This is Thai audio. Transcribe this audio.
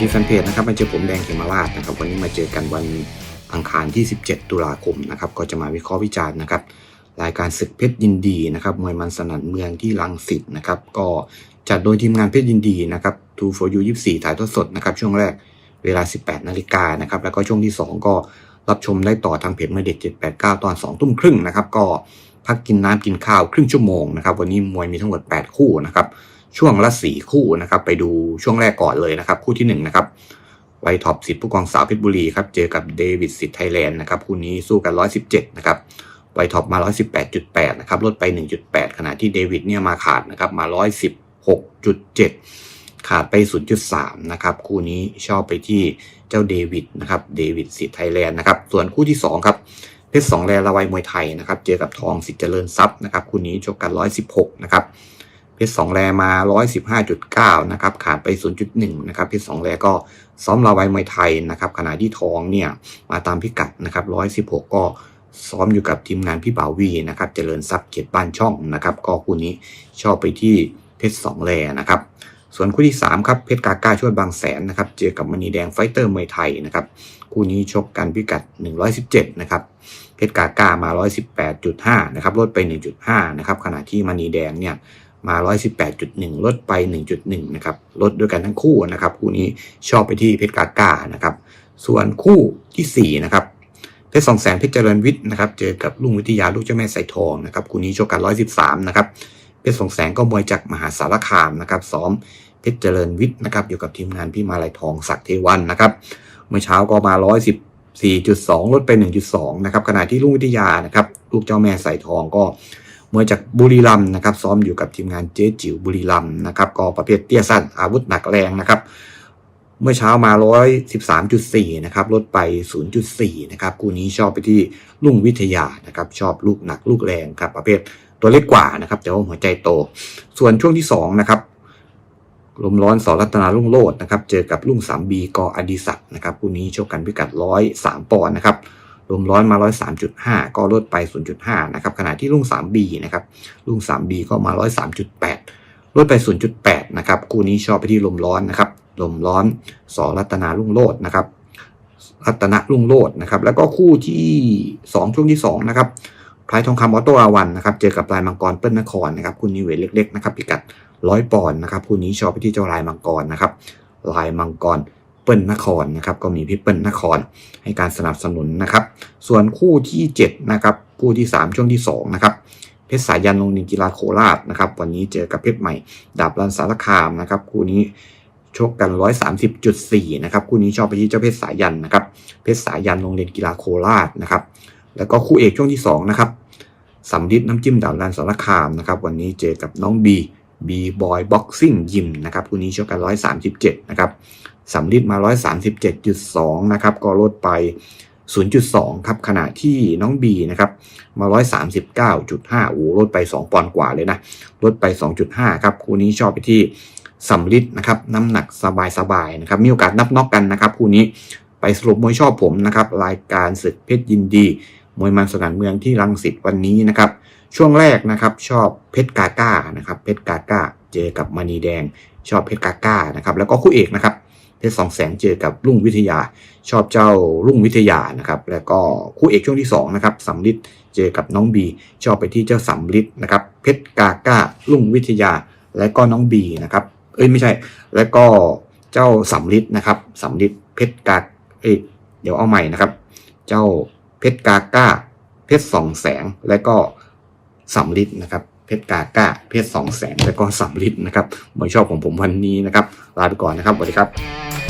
ดีแฟนเพจนะครับมาเจอผมแดงเขมราชนะครับ วันนี้มาเจอกันวันอังคารที่ 17 ตุลาคมนะครับก็จะมาวิเคราะห์วิจารณ์นะครับรายการศึกเพชรยินดีนะครับมวยมันสนั่นเมืองที่ลังสิตนะครับก็จัดโดยทีมงานเพชรยินดีนะครับ2 for you 24ถ่ายทอดสดนะครับช่วงแรกเวลา 18 นาฬิกานะครับแล้วก็ช่วงที่ 2 ก็รับชมได้ต่อทางเพจเมื่อเด็ด789 ตอน2ทุ่มครึ่งนะครับก็พักกินน้ำกินข้าวครึ่งชั่วโมงนะครับวันนี้มวยมีทั้งหมด 8 คู่นะครับ ช่วงละสี่คู่นะครับ ไปดูช่วงแรกก่อนเลยนะครับ คู่ที่หนึ่งนะครับไวท็อปสิทธิ์ผู้กองสาวเพชรบุรีครับเจอกับเดวิดสิทธิ์ไทยแลนด์นะครับคู่นี้สู้กัน 117 นะครับไวท็อปมา 118.8 นะครับลดไป 1.8 ขณะที่เดวิดเนี่ยมาขาดนะครับมา 116.7 ขาดไป 0.3 นะครับคู่นี้ชอบไปที่เจ้าเดวิดนะครับเดวิดสิทธิ์ไทยแลนด์นะครับส่วนคู่ที่ 2 ครับเพชรสองแลละไวมวยไทยนะครับเจอกับทองสิทธิ์เจริญทรัพย์นะครับคู่นี้ชกกัน 116 นะครับ เพชรสองแรมา115.9นะครับขาดไป0.1นะครับเพชรสองแรก็ซ้อมลาไวมวยไทยนะครับขณะที่ทองเนี่ยมาตามพิกัดนะครับ116ก็ซ้อมอยู่กับทีมงานพี่บ่าววีนะครับเจริญทรัพย์เกียรติบ้านช่องนะครับก็คู่นี้ชอบไปที่เพชรสองแรนะครับส่วนคู่ที่ 3 ครับเพชรกาก้าช่วยบางแสนนะครับเจอกับมณีแดงไฟเตอร์มวยไทยนะครับคู่นี้ชกกันพิกัด 117 นะครับเพชรกาก้ามา 118.5 นะครับลดไป 1.5 นะครับขณะที่มณีแดงเนี่ย มา 118.1 ลดไป 1.1 นะครับ ลดด้วยกันทั้งคู่นะครับ คู่นี้ชอบไปที่เพชรกาก้านะครับ ส่วนคู่ทีสี่4 นะครับ เพชรสองแสนเพชรเจริญวิทย์นะครับ เจอกับลุงวิทยาลูกเจ้าแม่ไสทองนะครับ คู่นี้ชกกัน 113 นะครับ เพชรสองแสนก็มวยจากมหาสารคามนะครับ ซ้อมเพชรเจริญวิทย์นะครับ อยู่กับทีมงานพี่มาลัยทองศักดิ์เทวันนะครับ เมื่อเช้าก็มา 114.2 ลดไป 1.2 นะครับ ขณะที่ลุงวิทยานะครับ ลูกเจ้าแม่ไสทองก็ มวยจากบุรีรัมนะครับซ้อมอยู่กับทีมงานเจ๊จิ๋วบุรีรัมนะครับก็ประเภทเตี้ยสั้นอาวุธหนักแรงนะครับเมื่อเช้ามา 113.4 นะครับ ลดไป 0.4 นะครับ คู่นี้ชอบไปที่ลุงวิทยา นะครับ ชอบลูกหนักลูกแรงครับ ประเภทตัวเล็กกว่านะครับ แต่ว่าหัวใจโต ส่วนช่วงที่ 2 นะครับ ลมร้อนสอรัตนาลุ่งโลดนะครับ เจอกับลุ่งสามบีกออดิศักดิ์นะครับ คู่นี้ชกกันพิกัด 103 ปอนด์นะครับ ลมร้อนมา 103.5 ก็ลดไป 0.5 นะครับ ขณะที่ลุง 3B นะครับลุง 3B ก็มา 103.8 ลดไป 0.8 นะครับ คู่นี้ชอบไปที่ลมร้อนนะครับ ลมร้อนสอรัตนาลุงโลดนะครับ รัตนะลุงโลดนะครับ แล้วก็คู่ที่ 2 ช่วงที่ 2 นะครับพลายทองคำออโตอาวันนะครับ เจอกับลายมังกรเปิ้ลนครนะครับ คู่นี้เวทเล็ก ๆ นะครับ พิกัด100ปอนด์นะครับ คู่นี้ชอบไปที่เจ้าลายมังกรนะครับ ลายมังกร ปิ้ลนครนะครับก็มีพี่เปิ้ลนครให้การสนับสนุนนะครับ ส่วนคู่ที่7นะครับคู่ที่ 3 ช่วงที่2นะครับเพชรสายันลงนินกีฬาโคราชนะครับวันนี้เจอกับเพชรใหม่ ดาบรันสารคามนะครับคู่นี้ชกกัน 130.4นะครับคู่นี้ชอบไปที่เจ้าเพชรสายันนะครับเพชรสายันโรงเรียนกีฬาโคราชนะครับแล้วก็คู่เอกช่วงที่2นะครับสำลิดน้ำจิ้มดาบรันสารคามนะครับวันนี้เจอกับน้องบี บีบอยบ็อกซิ่งยิมนะครับคู่นี้ชกกัน 137 นะครับสำลิดมา 137.2 นะครับ ก็ลดไป 0.2 ครับ ขณะที่น้องบีนะครับ มา 139.5 โอ้ลดไป 2 ปอนด์กว่าเลยนะ ลดไป 2.5 ครับ คู่นี้ชอบไปที่สำลิดนะครับ น้ำหนักสบายๆ นะครับ มีโอกาสนับน็อกกันนะครับ คู่นี้ไปสรุปมวยชอบผมนะครับ รายการศึกเพชรยินดี มวยมันสนานเมืองที่รังสิตวันนี้นะครับ ช่วงแรกนะครับ ชอบเพชรกาก้านะครับเพชรกาก้าเจอกับมณีแดง ชอบเพชรกาก้านะครับแล้วก็คู่เอกนะครับเพชรสองแสงเจอกับลุงวิทยา ชอบเจ้าลุงวิทยานะครับแล้วก็คู่เอกช่วงที่2นะครับสำลิดเจอกับน้องบี ชอบไปที่เจ้าสำลิดนะครับเพชรกาก้าลุงวิทยา และก็น้องบีนะครับเอ้ยไม่ใช่ แล้วก็เจ้าสำลิดนะครับสำลิดเพชรกาเอ้ยเดี๋ยวเอาใหม่นะครับ เจ้าเพชรกาก้าเพชรสองแสงและก็ สำลิดนะครับเพชรกาก้า เพชรสองแสนแล้วก็สำลิดนะครับมวยชอบของผมวันนี้นะครับลาไปก่อนนะครับสวัสดีครับ